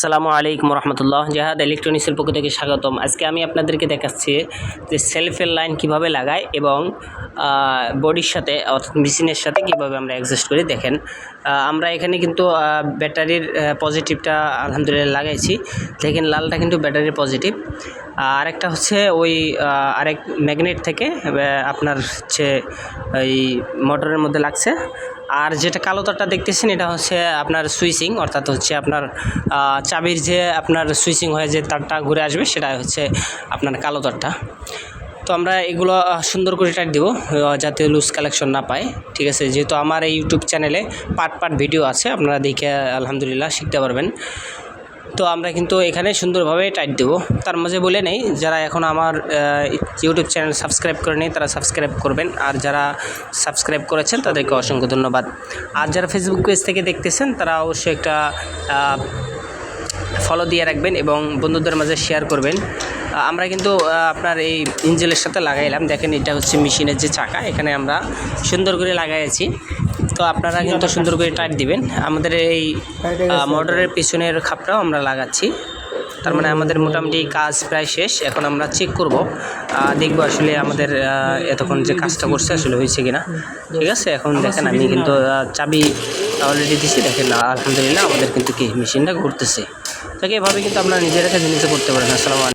আসসালামু আলাইকুম রহমতুল্লাহ। জাহাদ ইলেকট্রনিক্সের পক্ষ থেকে স্বাগতম। আজকে আমি আপনাদেরকে দেখাচ্ছি যে সেলফের লাইন কীভাবে লাগায় এবং বডির সাথে অর্থাৎ মেশিনের সাথে কীভাবে আমরা অ্যাডজাস্ট করি। দেখেন আমরা এখানে কিন্তু ব্যাটারির পজিটিভটা আলহামদুলিল্লাহ লাগাইছি। দেখেন, লালটা কিন্তু ব্যাটারির পজিটিভ আরেকটা হচ্ছে ওই আরেক ম্যাগনেট থেকে আপনার হচ্ছে ওই মোটরের মধ্যে লাগছে। আর যেটা কালো তারটা দেখতেছেন, এটা হচ্ছে আপনার সুইচিং, অর্থাৎ হচ্ছে আপনার চাবির যে আপনার সুইচিং হয়ে যে তারটা ঘুরে আসবে, সেটা হচ্ছে আপনার কালো তারটা। তো আমরা এগুলো সুন্দর করে টাইট দিব যাতে লুজ কালেকশন না পায়, ঠিক আছে? যেহেতু আমার এই ইউটিউব চ্যানেলে পার্ট পার্ট ভিডিও আছে, আপনারা দেখে, আলহামদুলিল্লাহ, শিখতে পারবেন। তো আমরা কিন্তু এখানে সুন্দরভাবে টাইট দেবো। তার মাঝে বলে নেই, যারা এখন আমার ইউটিউব চ্যানেল সাবস্ক্রাইব করে নেই, তারা সাবস্ক্রাইব করবেন। আর যারা সাবস্ক্রাইব করেছেন, তাদেরকে অসংখ্য ধন্যবাদ। আর যারা ফেসবুক পেজ থেকে দেখতেছেন, তারা অবশ্যই একটা ফলো দিয়ে রাখবেন এবং বন্ধুদের মাঝে শেয়ার করবেন। আমরা কিন্তু আপনার এই ইঞ্জেলের সাথে লাগাইলাম। দেখেন, এটা হচ্ছে মেশিনের যে চাকা। এখানে আমরা সুন্দর করে লাগাইছি। তো আপনারা কিন্তু সুন্দর করে টাইট দিবেন। আমাদের এই মোটরের পিছনের খাপটাও আমরা লাগাচ্ছি। তার মানে আমাদের মোটামুটি কাজ প্রায় শেষ। এখন আমরা চেক করব। দেখব আসলে আমাদের এতক্ষণ যে কাজটা করছে আসলে হয়েছে কিনা। ঠিক আছে? এখন দেখেন আমি কিন্তু চাবি অলরেডি দিছি। দেখেন, আলহামদুলিল্লাহ আমাদের কিন্তু কি মেশিনটা ঘুরতেছে। তাকে এভাবে কিন্তু আপনারা নিজেরা কাছে নিজে করতে পারেন। আলাইকুম।